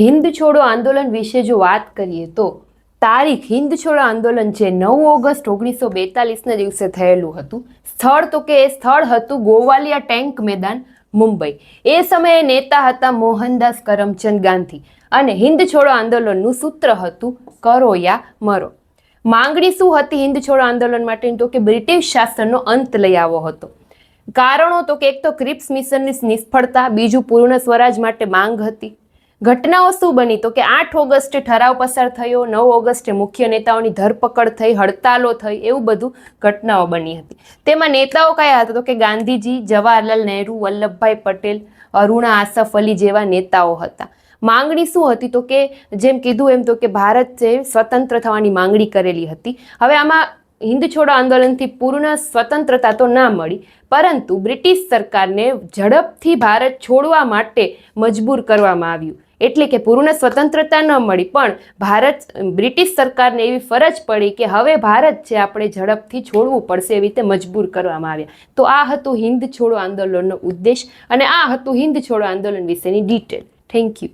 હિન્દ છોડો આંદોલન વિશે જો વાત કરીએ તો તારીખ હિન્દ છોડો આંદોલન જે નવ ઓગસ્ટ ઓગણીસો બેતાલીસના દિવસે થયેલું હતું, સ્થળ તો કે એ સ્થળ હતું ગોવાલિયા ટેન્ક મેદાન, મુંબઈ. એ સમયે નેતા હતા મોહનદાસ કરમચંદ ગાંધી અને હિન્દ છોડો આંદોલનનું સૂત્ર હતું કરો યા મરો. માંગણી શું હતી હિન્દ છોડો આંદોલન માટે તો કે બ્રિટિશ શાસનનો અંત લઈ આવ્યો હતો. કારણો તો કે એક તો ક્રિપ્સ મિશનની નિષ્ફળતા, બીજું પૂર્ણ સ્વરાજ માટે માંગ હતી. ઘટનાઓ શું બની? તો કે આઠ ઓગસ્ટે ઠરાવ પસાર થયો, નવ ઓગસ્ટે મુખ્ય નેતાઓની ધરપકડ થઈ, હડતાલો થઈ, એવું બધું ઘટનાઓ બની હતી. તેમાં નેતાઓ કયા હતા? તો કે ગાંધીજી, જવાહરલાલ નહેરુ, વલ્લભભાઈ પટેલ, અરુણા આસફ અલી જેવા નેતાઓ હતા. માંગણી શું હતી? તો કે જેમ કીધું એમ તો કે ભારતે સ્વતંત્ર થવાની માંગણી કરેલી હતી. હવે આમાં હિન્દ છોડો આંદોલનથી પૂર્ણ સ્વતંત્રતા તો ના મળી, પરંતુ બ્રિટિશ સરકારને ઝડપથી ભારત છોડવા માટે મજબૂર કરવામાં આવ્યું. એટલે કે પૂર્ણ સ્વતંત્રતા ન મળી. પણ ભારત, બ્રિટિશ સરકારને એવી ફરજ પડી કે હવે ભારત છે આપણે ઝડપથી છોડવું પડશે એવી રીતે મજબૂર કરવામાં આવ્યા. તો આ હતું હિન્દ છોડો આંદોલનનો ઉદ્દેશ અને આ હતું હિન્દ છોડો આંદોલન વિશેની ડિટેલ થેન્ક યુ